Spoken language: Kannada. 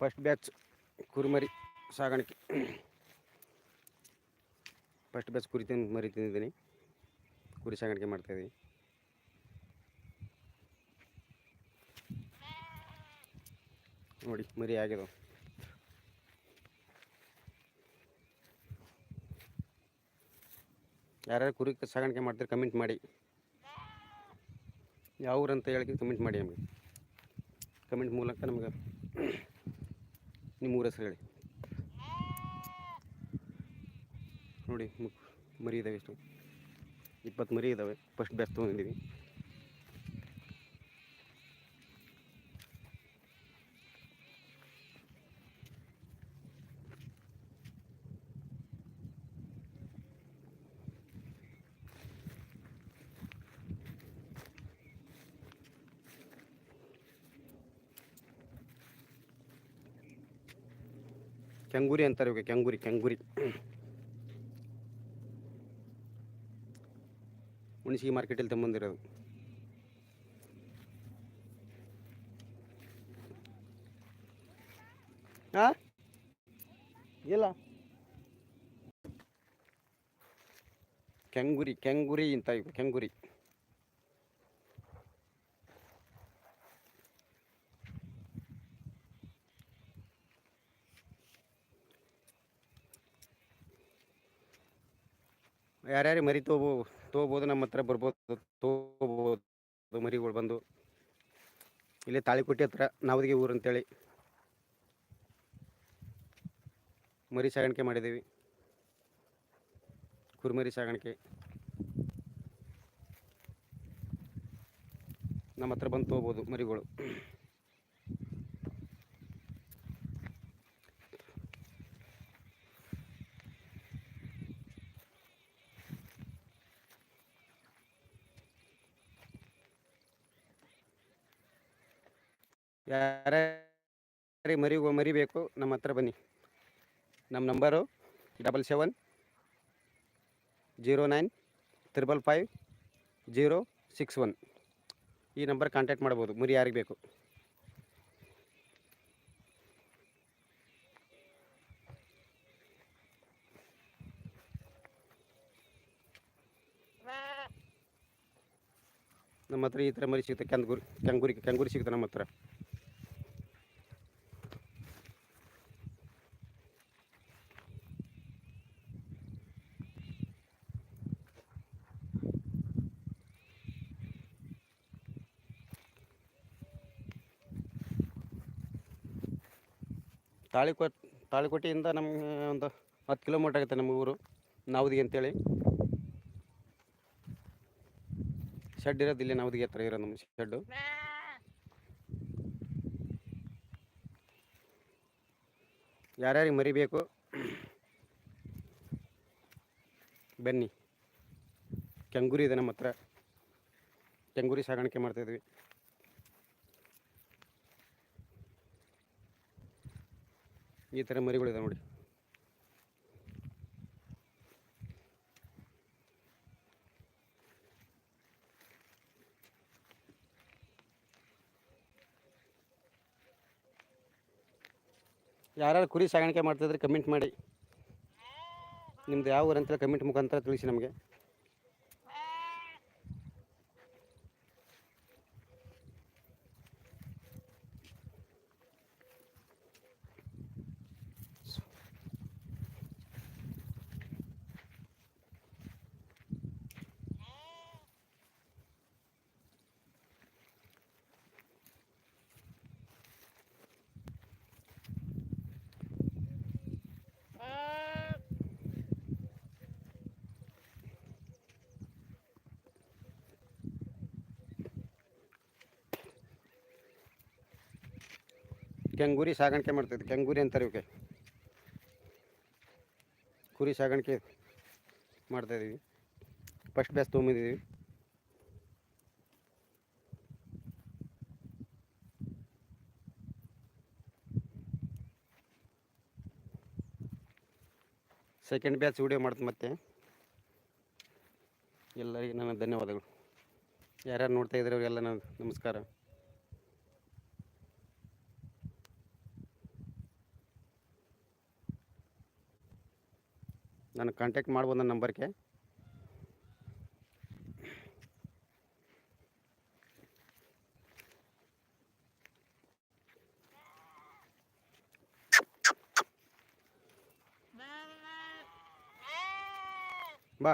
ಫಸ್ಟ್ ಬ್ಯಾಚ್ ಕುರಿಮರಿ ಸಾಗಾಣಿಕೆ. ಫಸ್ಟ್ ಬ್ಯಾಚ್ ಕುರಿ ತಿಂದು ಮರಿ ತಿಂದಿದ್ದೀನಿ. ಕುರಿ ಸಾಗಾಣಿಕೆ ಮಾಡ್ತಾಯಿದ್ದೀನಿ ನೋಡಿ, ಮರಿ ಆಗ್ಯದ ಯಾರ್ಯಾರು ಕುರಿ ಸಾಗಾಣಿಕೆ ಮಾಡ್ತೀರಿ ಕಮೆಂಟ್ ಮಾಡಿ. ಯಾವ ಊರಂತ ಹೇಳಿ ಕಮೆಂಟ್ ಮಾಡಿ ನಮಗೆ. ಕಮೆಂಟ್ ಮೂಲಕ ನಮ್ಗೆ ನಿಮ್ಮ ಊರ ಹೆಸರು ಹೇಳಿ. ನೋಡಿ ಮರಿ ಇದ್ದಾವೆ ಎಷ್ಟು? ಇಪ್ಪತ್ತು ಮರಿ ಇದ್ದಾವೆ ಫಸ್ಟ್ ಬ್ಯಾಚ್ ತೊಗೊಂಡಿದ್ದೀವಿ ಕೆಂಗೂರಿ ಅಂತಾರೆ ಇವಾಗ, ಕೆಂಗುರಿ ಕೆಂಗುರಿ. ಹುಣಸಿಗೆ ಮಾರ್ಕೆಟಲ್ಲಿ ತಂಬಂದಿರೋದು ಹಾಂ ಇಲ್ಲ. ಕೆಂಗುರಿ ಕೆಂಗುರಿ ಅಂತ ಇವು ಕೆಂಗುರಿ. ಯಾರ್ಯಾರು ಮರಿ ತೊಗೋ ತೊಗೋಬೋದು ನಮ್ಮ ಹತ್ರ ಬರ್ಬೋದು, ತೋಬೋದು ಮರಿಗಳು ಬಂದು. ಇಲ್ಲಿ ತಾಳಿಕೋಟೆ ಹತ್ರ ನಾವದಿಗೆ ಊರು ಅಂತೇಳಿ ಮರಿ ಸಾಗಾಣಿಕೆ ಮಾಡಿದ್ದೀವಿ. ಕುರಿಮರಿ ಸಾಗಾಣಿಕೆ. ನಮ್ಮ ಹತ್ರ ಬಂದು ತೊಗೋಬೋದು ಮರಿಗಳು. ಯಾರ್ಯಾರಿಗೆ ಮರಿ ಮರಿ ಬೇಕು ನಮ್ಮ ಹತ್ರ ಬನ್ನಿ. ನಮ್ಮ number double seven zero nine triple five zero six one. ಈ ನಂಬರ್ ಕಾಂಟ್ಯಾಕ್ಟ್ ಮಾಡ್ಬೋದು, ಮರಿ ಯಾರಿಗೆ ಬೇಕು. ನಮ್ಮ ಹತ್ರ ಈ ಥರ ಮರಿ ಸಿಗುತ್ತೆ, ಕೆಂಗುರಿ ಕೆಂಗುರಿ ಕೆಂಗುರಿ ಸಿಗುತ್ತೆ ನಮ್ಮ ಹತ್ರ. ತಾಳಿಕೋಟ್ ತಾಳಿಕೋಟೆಯಿಂದ ನಮಗೆ ಒಂದು ಹತ್ತು ಕಿಲೋಮೀಟ್ರ್ ಆಗುತ್ತೆ ನಮ್ಮ ಊರು, ನಾವದಿಗೆ ಅಂತೇಳಿ. ಶೆಡ್ ಇರೋದು ಇಲ್ಲಿ ನಾವದಿಗೆ ಹತ್ರ ಇರೋದು ನಮ್ಮ ಶೆಡ್ಡು ಯಾರ್ಯಾರಿಗೆ ಮರಿಬೇಕು ಬನ್ನಿ. ಕೆಂಗುರಿ ಇದೆ ನಮ್ಮ ಹತ್ರ. ಕೆಂಗುರಿ ಸಾಗಾಣಿಕೆ ಮಾಡ್ತಾಯಿದ್ವಿ ಈ ಥರ ಮರಿಗಳಿದೆ ನೋಡಿ. ಯಾರ್ಯಾರು ಕುರಿ ಸಾಗಾಣಿಕೆ ಮಾಡ್ತಿದ್ರೆ ಕಮೆಂಟ್ ಮಾಡಿ. ನಿಮ್ದು ಯಾವ ಊರಂತ ಕಮೆಂಟ್ ಮುಖಾಂತರ ತಿಳಿಸಿ ನಮಗೆ. ಕೆಂಗೂರಿ ಸಾಗಾಣಿಕೆ ಮಾಡ್ತಿದ್ವಿ ಕೆಂಗೂರಿ ಅಂತಾರೆ ಇವಕ್ಕೆ. ಕುರಿ ಸಾಗಾಣಿಕೆ ಮಾಡ್ತಾಯಿದ್ದೀವಿ ಫಸ್ಟ್ ಬ್ಯಾಚ್ ತೊಗೊಂಬಂದಿದ್ದೀವಿ. ಸೆಕೆಂಡ್ ಬ್ಯಾಚ್ ವಿಡಿಯೋ ಮಾಡ್ತೀನಿ ಮತ್ತೆ. ಎಲ್ಲರಿಗೆ ನನ್ನ ಧನ್ಯವಾದಗಳು. ಯಾರ್ಯಾರು ನೋಡ್ತಾ ಇದ್ದಾರೆ ಅವರಿಗೆಲ್ಲ ನನ್ನ ನಮಸ್ಕಾರ. ನಾನು ಕಾಂಟ್ಯಾಕ್ಟ್ ಮಾಡ್ಬೋದು ನನ್ನ ನಂಬರ್ಗೆ. ಬಾ.